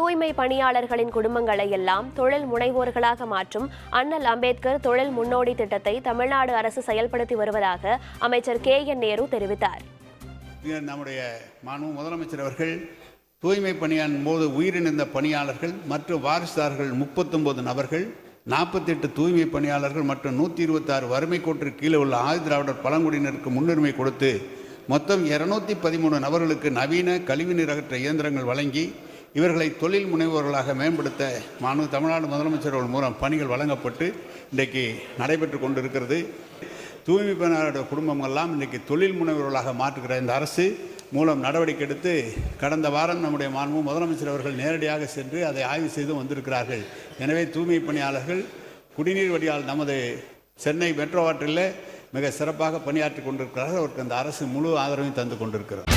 தூய்மை பணியாளர்களின் குடும்பங்களை எல்லாம் தொழில் முனைவோர்களாக மாற்றும் அண்ணல் அம்பேத்கர் தொழில் முன்னோடி திட்டத்தை தமிழ்நாடு அரசு செயல்படுத்தி வருவதாக அமைச்சர் கே என் நேரு தெரிவித்தார். நம்முடைய மாண்பு முதலமைச்சர் அவர்கள் தூய்மை பணியான் போது உயிரிழந்த பணியாளர்கள் மற்றும் வாரிசுதாரர்கள் முப்பத்தொன்பது நபர்கள் நாற்பத்தெட்டு தூய்மை பணியாளர்கள் மற்றும் நூற்றி இருபத்தாறு வறுமை கோட்டிற்கு கீழே உள்ள ஆதி திராவிடர் பழங்குடியினருக்கு முன்னுரிமை கொடுத்து மொத்தம் இருநூத்தி பதிமூணு நபர்களுக்கு நவீன கழிவுநீர் அகற்ற இயந்திரங்கள் வழங்கி இவர்களை தொழில் முனைவோர்களாக மேம்படுத்த மாநில தமிழ்நாடு முதலமைச்சர்கள் மூலம் பணிகள் வழங்கப்பட்டு இன்றைக்கு நடைபெற்று கொண்டிருக்கிறது. தூய்மை பணியாளருடைய குடும்பமெல்லாம் இன்றைக்கி தொழில் முனைவர்களாக மாற்றுகிற இந்த அரசு மூலம் நடவடிக்கை எடுத்து கடந்த வாரம் நம்முடைய மாண்பு முதலமைச்சர் அவர்கள் நேரடியாக சென்று அதை ஆய்வு செய்து வந்திருக்கிறார்கள். எனவே தூய்மை பணியாளர்கள் குடிநீர் வடியால் நமது சென்னை மெட்ரோ வாட்டரில் மிக சிறப்பாக பணியாற்றி கொண்டிருக்கிறார்கள். அவருக்கு அந்த அரசு முழு ஆதரவையும் தந்து கொண்டிருக்கிறார்